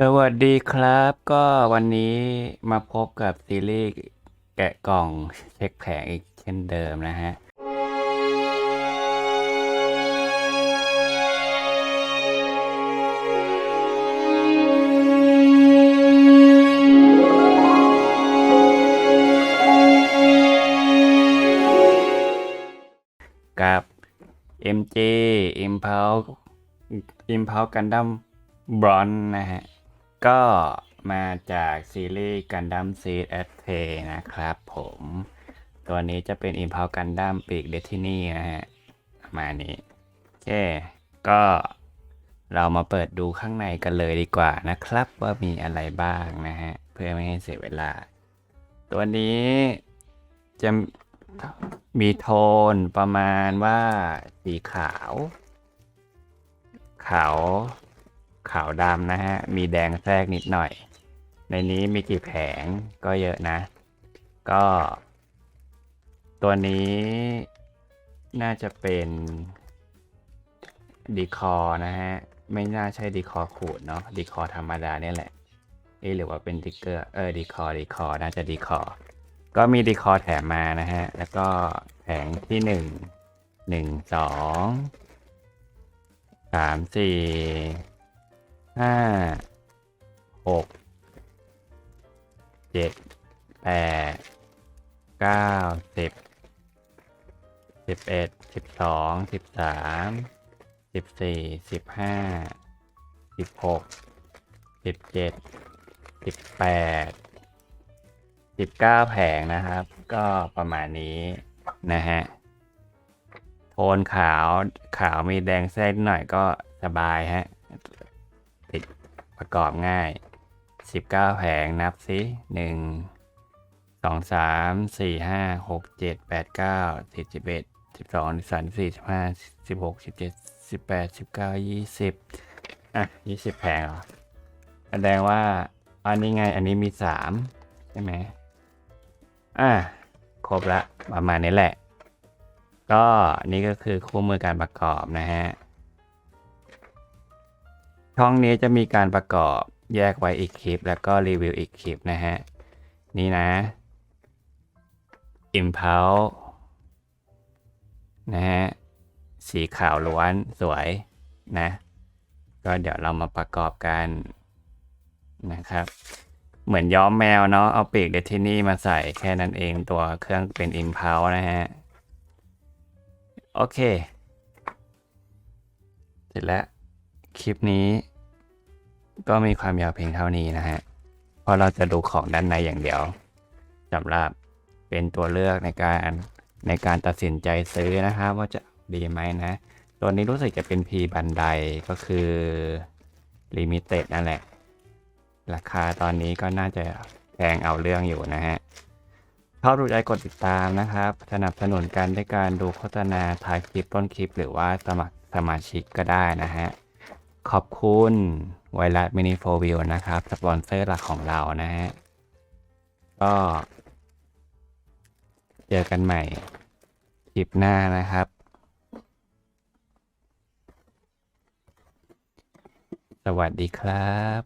สวัสดีครับ ก็วันนี้มาพบกับซีรีส์แกะกล่องเช็คแผงอีกเช่นเดิมนะฮะ กับ MG Impulse Impulse Gundam Bronze นะฮะ ก็มาจากซีรีส์ Gundam Seed a t t a นะครับผม ตัวนี้จะเป็น Impulse Gundam ปีก Destiny นะฮะประมาณนี้โอเค ก็เรามาเปิดดูข้างในกันเลยดีกว่านะครับ ว่ามีอะไรบ้างนะฮะ เพื่อไม่ให้เสียเวลา ตัวนี้จะมีโทนประมาณว่าสีขาว ขาว ขาวดำนะฮะ มีแดงแทรกนิดหน่อย ในนี้มีกี่แผงก็เยอะนะ ก็ ตัวนี้น่าจะเป็นดีคอนะฮะ ไม่น่าใช่ดีคอขูดเนาะดีคอธรรมดาเนี่ยแหละเอ๊ะหรือว่าเป็นดิกเกอร์เออดีคอดีคอน่าจะดีคอก็มีดีคอแถมมานะฮะ แล้วก็แผงที่หนึ่งหนึ่งสองสามสี่ ห้าหกเจ็ดแปดเก้าสิบสิบเอ็ดสิบสองสิบสามสิบสี่สิบห้าสิบหกสิบเจ็ดสิบแปดสิบเก้าแผงนะครับ ก็ประมาณนี้นะฮะโทนขาวขาวมีแดงแทรกหน่อยก็สบายฮะ ประกอบง่าย 19 แผงนับสิ1 2 3 4 5 6 7 8 9 10 11 12 13 14 15 16 17 18 19 20 อะ 20 แผงเหรอ แสดงว่า อันนี้ไง อันนี้มี 3 ใช่ไหม อะ ครบละ ประมาณนี้แหละ ก็นี่ก็คือคู่มือการประกอบนะฮะ ช่องนี้จะมีการประกอบแยกไว้อีกคลิป แล้วก็รีวิวอีกคลิปนะฮะ นี่นะ Impulse นะฮะ สีขาวล้วนสวยนะ ก็เดี๋ยวเรามาประกอบกันนะครับ เหมือนย้อมแมวเนาะเอาปีกเดทินี่มาใส่แค่นั้นเองตัวเครื่องเป็น Impulse นะฮะ โอเค เสร็จแล้ว คลิปนี้ก็มีความยาวเพียงเท่านี้นะฮะ เพราะเราจะดูของด้านในอย่างเดียวสำหรับเป็นตัวเลือกในการในการตัดสินใจซื้อนะครับ ว่าจะดีไหมนะ ตัวนี้รู้สึกจะเป็น P บันไดก็คือลิมิเต็ดนั่นแหละ ราคาตอนนี้ก็น่าจะแพงเอาเรื่องอยู่นะฮะชอบดูใจกดติดตามนะครับ สนับสนุนกันด้วยการดูโฆษณาท้ายคลิปต้นคลิป หรือว่าสมัครสมาชิกก็ได้นะฮะ ขอบคุณไวรัสมินิโฟวิวนะครับ สปอนเซอร์หลักของเรานะฮะ ก็ เจอกันใหม่คลิปหน้านะครับ สวัสดีครับ